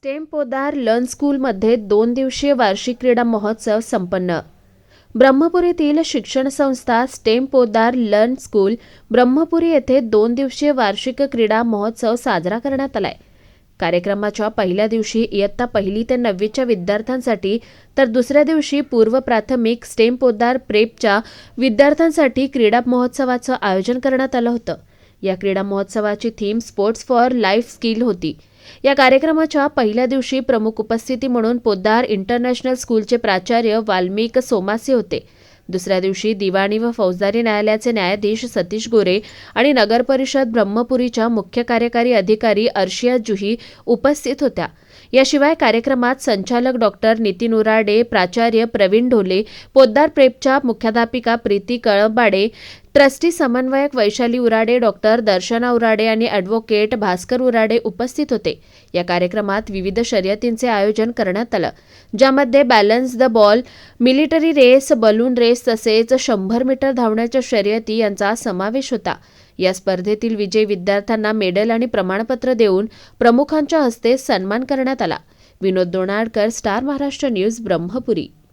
Stem Podar learn स्कूलमध्ये दोन दिवसीय वार्षिक क्रीडा महोत्सव संपन्न. ब्रह्मपुरीतील येथील शिक्षण संस्था stem Podar learn school Brahmapuri येथे दोन दिवसीय वार्षिक क्रीडा महोत्सव साजरा करण्यात आलाय. कार्यक्रमाच्या पहिल्या दिवशी इयत्ता पहिली ते नववीच्या विद्यार्थ्यांसाठी तर दुसऱ्या दिवशी पूर्व प्राथमिक स्टेम पोदार प्रेपच्या विद्यार्थ्यांसाठी क्रीडा महोत्सवाचं आयोजन करण्यात आलं होतं. या क्रीडा महोत्सवाची theme sports for life skill होती. या कार्यक्रमाच्या पहिल्या दिवशी प्रमुख उपस्थिती म्हणून पोद्दार इंटरनॅशनल स्कूलचे प्राचार्य वाल्मिक सोमासे होते. दुसऱ्या दिवशी दिवाणी व फौजदारी न्यायालयाचे न्यायाधीश सतीश गोरे आणि नगर परिषद ब्रह्मपुरीच्या मुख्य कार्यकारी अधिकारी अर्शिया जुही उपस्थित होत्या. याशिवाय कार्यक्रमात संचालक डॉक्टर नितीन उराडे प्राचार्य प्रवीण ढोले पोद्दार प्रेपच्या मुख्याध्यापिका प्रीती कळंबाडे ट्रस्टी समन्वयक वैशाली उराडे डॉक्टर दर्शना उराडे आणि ॲडव्होकेट भास्कर उराडे उपस्थित होते. या कार्यक्रमात विविध शर्यतींचे आयोजन करण्यात आलं. ज्यामध्ये balance the ball military race balloon race तसेच शंभर मीटर धावण्याच्या शर्यती यांचा समावेश होता. या स्पर्धेतील विजयी विद्यार्थ्यांना मेडल आणि प्रमाणपत्र देऊन प्रमुखांच्या हस्ते सन्मान करण्यात आला. Vinod Donadkar star Maharashtra news Brahmapuri.